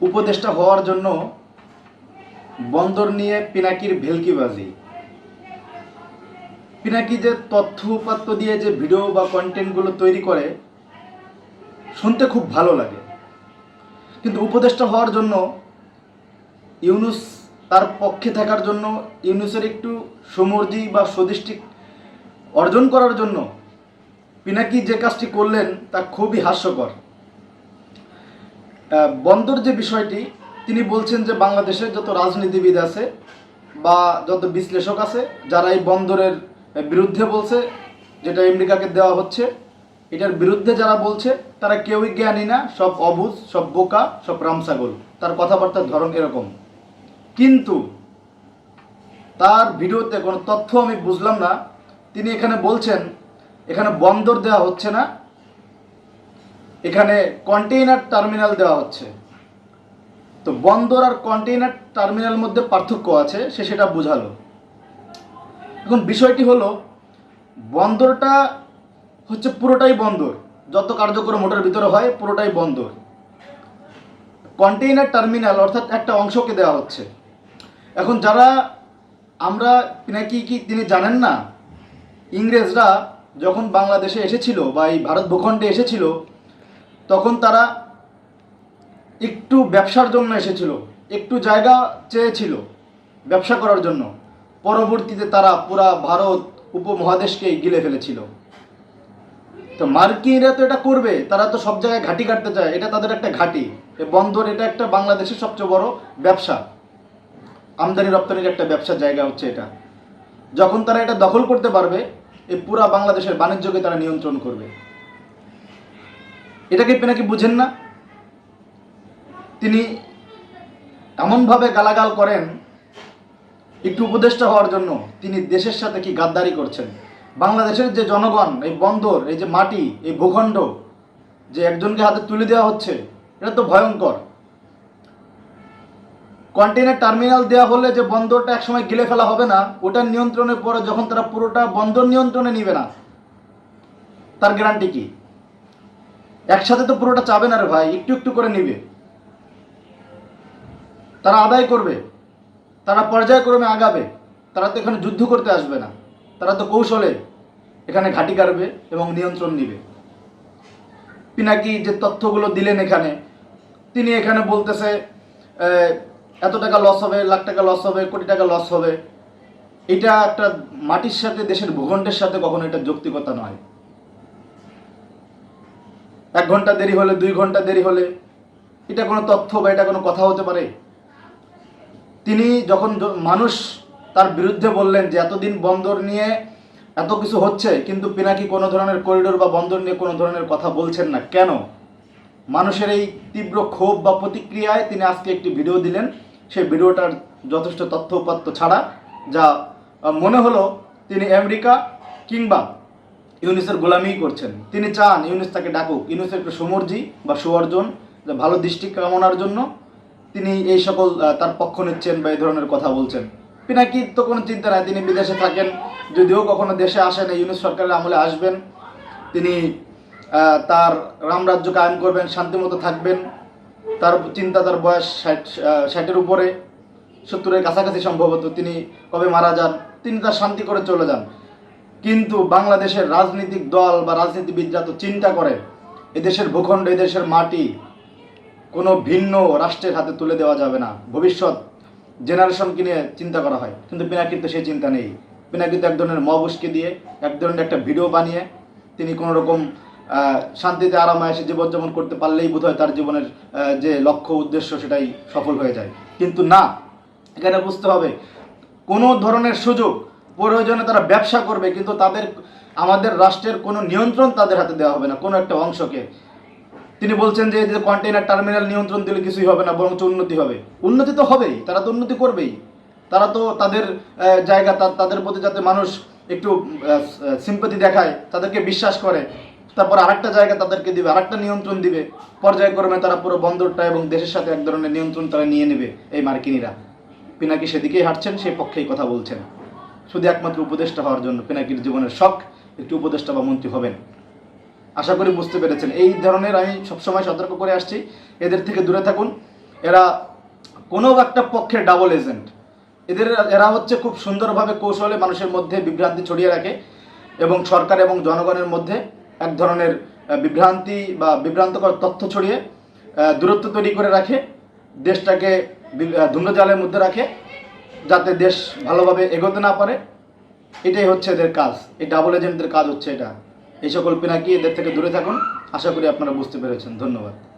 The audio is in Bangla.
উপদেষ্টা হওয়ার জন্য বন্দর নিয়ে পিনাকির ভেলকিবাজি। পিনাকি যে তথ্য উপাত্ত দিয়ে যে ভিডিও বা কন্টেন্টগুলো তৈরি করে, শুনতে খুব ভালো লাগে। কিন্তু উপদেষ্টা হওয়ার জন্য ইউনুস তার পক্ষে থাকার জন্য, ইউনুসের একটু সমর্জি বা সদিষ্টি অর্জন করার জন্য পিনাকি যে কাজটি করলেন তা খুবই হাস্যকর। বন্দর যে বিষয়টি, তিনি বলছেন যে বাংলাদেশের যত রাজনীতিবিদ আছে বা যত বিশ্লেষক আছে, যারা এই বন্দরের বিরুদ্ধে বলছে, যেটা আমেরিকাকে দেওয়া হচ্ছে, এটার বিরুদ্ধে যারা বলছে, তারা কেউই জ্ঞানী না, সব অবুঝ সব বোকা, সব রামসাগল তার কথাবার্তার ধরন এরকম। কিন্তু তার ভিডিওতে কোনো তথ্য আমি বুঝলাম না। তিনি এখানে বলছেন, এখানে বন্দর দেওয়া হচ্ছে না এখানে কন্টেইনার টার্মিনাল দেওয়া হচ্ছে। তো বন্দর আর কন্টেইনার টার্মিনাল মধ্যে পার্থক্য আছে, সে সেটা বোঝালো। এখন বিষয়টি হলো, বন্দরটা হচ্ছে পুরোটাই বন্দর। যত কার্যক্রম ওটার ভিতরে হয়, পুরোটাই বন্দর। কন্টেইনার টার্মিনাল অর্থাৎ একটা অংশকে দেওয়া হচ্ছে। এখন যারা আমরা নাকি কি তিনি জানেন না, ইংরেজরা যখন বাংলাদেশে এসেছিল বা এই ভারত ভূখণ্ডে এসেছিল তখন তারা একটু ব্যবসার জন্য এসেছিল, একটু জায়গা চেয়েছিল ব্যবসা করার জন্য। পরবর্তীতে তারা পুরা ভারত উপমহাদেশকে গিলে ফেলেছিল। তো মার্কিনরা তো এটা করবে, তারা তো সব জায়গায় ঘাঁটি কাটতে চায়, এটা তাদের একটা ঘাঁটি। বন্দর এটা একটা বাংলাদেশের সবচেয়ে বড় ব্যবসা। আমদানি রপ্তানির একটা ব্যবসার জায়গা হচ্ছে এটা। যখন তারা এটা দখল করতে পারবে এই পুরা বাংলাদেশের বাণিজ্যকে তারা নিয়ন্ত্রণ করবে। এটাকে নাকি বুঝেন না? তিনি এমনভাবে গালাগাল করেন, একটু উপদেষ্টা হওয়ার জন্য তিনি দেশের সাথে কি গাদ্দারি করছেন? বাংলাদেশের যে জনগণ, এই বন্দর, এই যে মাটি, এই ভূখণ্ড যে একজনকে হাতে তুলে দেওয়া হচ্ছে, এটা তো ভয়ঙ্কর। কন্টেনার টার্মিনাল দেওয়া হলে যে বন্দরটা একসময় গিলে ফেলা হবে না, ওটার নিয়ন্ত্রণের পরে যখন তারা পুরোটা বন্দর নিয়ন্ত্রণে নিবে না, তার গ্যারান্টি কি? একসাথে তো পুরোটা চাবে না রে ভাই, একটু একটু করে নিবে। তারা আদায় করবে, তারা পর্যায়ক্রমে আগাবে, তারা তো এখানে যুদ্ধ করতে আসবে না। তারা তো কৌশলে এখানে ঘাঁটি কাটবে এবং নিয়ন্ত্রণ নিবে। পিনাকি যে তথ্যগুলো দিলেন এখানে, তিনি এখানে বলতেছে এত টাকা লস হবে, লাখ টাকা লস হবে, কোটি টাকা লস হবে। এটা একটা মাটির সাথে, দেশের ভূখণ্ডের সাথে কখনো এটা যৌক্তিকতা নয়। এক ঘণ্টা দেরি হলে, দুই ঘণ্টা দেরি হলে, এটা কোনো তথ্য বা এটা কোনো কথা হতে পারে? তিনি যখন মানুষ তার বিরুদ্ধে বললেন যে, এতদিন বন্দর নিয়ে এত কিছু হচ্ছে, কিন্তু পিনাকি কোনো ধরনের করিডোর বা বন্দর নিয়ে কোনো ধরনের কথা বলছেন না। কেন? মানুষের এই তীব্র ক্ষোভ বা প্রতিক্রিয়ায় তিনি আজকে একটি ভিডিও দিলেন। সেই ভিডিওটার যথেষ্ট তথ্য উপাত্ত ছাড়া, যা মনে হলো তিনি আমেরিকা কিংবা ইউনিসের গোলামিই করছেন। তিনি চান ইউনিস তাকে ডাকুক। ইউনিসের একটু সমর্জি বা সুঅর্জন ভালো দৃষ্টি কামনার জন্য তিনি এই সকল তার পক্ষ নিচ্ছেন বা এই ধরনের কথা বলছেন। পিনাকির তো কোনো চিন্তা নাই, তিনি বিদেশে থাকেন। যদিও কখনো দেশে আসেন ইউনিস সরকারের আমলে আসবেন। তিনি তার রামরাজ্য কায়েম করবেন, শান্তিমতো থাকবেন। তার চিন্তা, তার বয়স ষাট ষাটের উপরে। সত্তরের কাছাকাছি সম্ভবত তিনি কবে মারা যান, তিনি তার শান্তি করে চলে যান। কিন্তু বাংলাদেশের রাজনৈতিক দল বা রাজনীতিবিদরা তো চিন্তা করে, এদেশের ভূখণ্ড, এদেশের মাটি কোনো ভিন্ন রাষ্ট্রের হাতে তুলে দেওয়া যাবে না। ভবিষ্যৎ জেনারেশনকে নিয়ে চিন্তা করা হয়। কিন্তু পিনাকির তো সেই চিন্তা নেই। পিনাকি তো এক ধরনের মবুসকে দিয়ে, এক ধরনের একটা ভিডিও বানিয়ে, তিনি কোনো রকম শান্তিতে আরামায়েসে জীবনযাপন করতে পারলেই বোধহয় তার জীবনের যে লক্ষ্য, উদ্দেশ্য সেটাই সফল হয়ে যায়। কিন্তু না, এখানে বুঝতে হবে, কোনো ধরনের সুযোগ প্রয়োজনে তারা ব্যবসা করবে, কিন্তু তাদের, আমাদের রাষ্ট্রের কোনো নিয়ন্ত্রণ তাদের হাতে দেওয়া হবে না, কোনো একটা অংশকে। তিনি বলছেন যে যে কন্টেইনার টার্মিনাল নিয়ন্ত্রণ দিলে কিছুই হবে না, বরঞ্চ উন্নতি হবে। উন্নতি তো হবেই, তারা তো উন্নতি করবেই। তারা তো তাদের জায়গা তাদের প্রতি যাতে মানুষ একটু সিম্পতি দেখায়, তাদেরকে বিশ্বাস করে, তারপর আরেকটা জায়গা তাদেরকে দিবে, আরেকটা নিয়ন্ত্রণ দিবে। পর্যায়ক্রমে তারা পুরো বন্দরটা এবং দেশের সাথে এক ধরনের নিয়ন্ত্রণ তারা নিয়ে নেবে, এই মার্কিনীরা। পিনাকি সেদিকেই হাঁটছেন, সেই পক্ষেই কথা বলছেন। শুধু একমাত্র উপদেষ্টা হওয়ার জন্য পিনাকির জীবনের শখ, একটি উপদেষ্টা বা মন্ত্রী হবেন। আশা করি বুঝতে পেরেছেন। এই ধরনের আমি সবসময় সতর্ক করে আসছি। এদের থেকে দূরে থাকুন। এরা কোনো একটা পক্ষের ডাবল এজেন্ট এদের, এরা হচ্ছে খুব সুন্দরভাবে কৌশলে মানুষের মধ্যে বিভ্রান্তি ছড়িয়ে রাখে এবং সরকার এবং জনগণের মধ্যে এক ধরনের বিভ্রান্তি বা বিভ্রান্তকর তথ্য ছড়িয়ে দূরত্ব তৈরি করে রাখে, দেশটাকে ধূম্রজালের মধ্যে রাখে। যাতে দেশ ভালোভাবে এগোতে না পারে, এটাই হচ্ছে এদের কাজ। এই ডাবল এজেন্টদের কাজ হচ্ছে এটা। এই সকল পিনাকি এদের থেকে দূরে থাকুন। আশা করি আপনারা বুঝতে পেরেছেন। ধন্যবাদ।